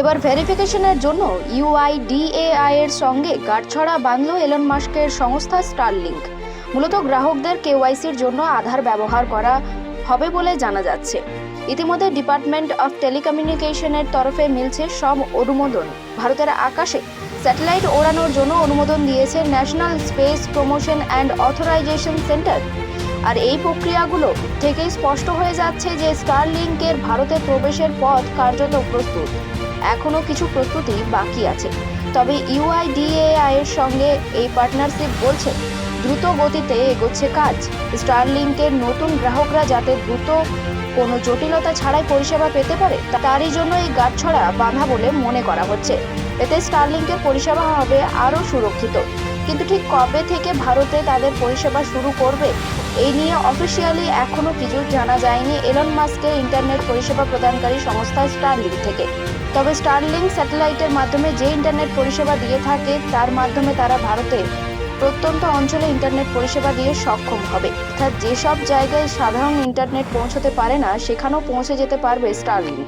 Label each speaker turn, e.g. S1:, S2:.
S1: এবার ভেরিফিকেশনের জন্য ইউআইডিএআই এর সঙ্গে গাঁটছড়া বাঁধল এলন মাস্কের সংস্থা স্টারলিংক। মূলত গ্রাহকদের কেওয়াইসির জন্য আধার ব্যবহার করা হবে বলে জানা যাচ্ছে। ইতিমধ্যে ডিপার্টমেন্ট অফ টেলিকমিউনিকেশনের তরফে মিলছে সব অনুমোদন। ভারতের আকাশে স্যাটেলাইট ওড়ানোর জন্য অনুমোদন দিয়েছে national space promotion and authorisation centre. আর এই প্রক্রিয়াগুলো থেকেই স্পষ্ট হয়ে যাচ্ছে যে স্টারলিংকের ভারতে প্রবেশের পথ কার্যত প্রস্তুত। এখনও কিছু প্রস্তুতি বাকি আছে। তবে ইউআইডিএআই এর সঙ্গে এই পার্টনারশিপ বলছে, দ্রুত গতিতে এগোচ্ছে কাজ। স্টারলিংকের নতুন গ্রাহকরা যাতে দ্রুত কোনো জটিলতা ছাড়াই পরিষেবা পেতে পারে, তারই জন্য এই গাঁটছড়া বাঁধা বলে মনে করা হচ্ছে। এতে স্টারলিংকের পরিষেবা হবে আরও সুরক্ষিত। কিন্তু ঠিক কবে থেকে ভারতে তাদের পরিষেবা শুরু করবে, এই নিয়ে অফিসিয়ালি এখনও কিছু জানা যায়নি এলন মাস্কের ইন্টারনেট পরিষেবা প্রদানকারী সংস্থা স্টারলিংক থেকে। তবে স্টারলিংক স্যাটেলাইটের মাধ্যমে যে ইন্টারনেট পরিষেবা দিয়ে থাকে, তার মাধ্যমে তারা ভারতে প্রত্যন্ত অঞ্চলে ইন্টারনেট পরিষেবা দিয়ে সক্ষম হবে। অর্থাৎ যেসব জায়গায় সাধারণ ইন্টারনেট পৌঁছতে পারে না, সেখানেও পৌঁছে যেতে পারবে স্টারলিংক।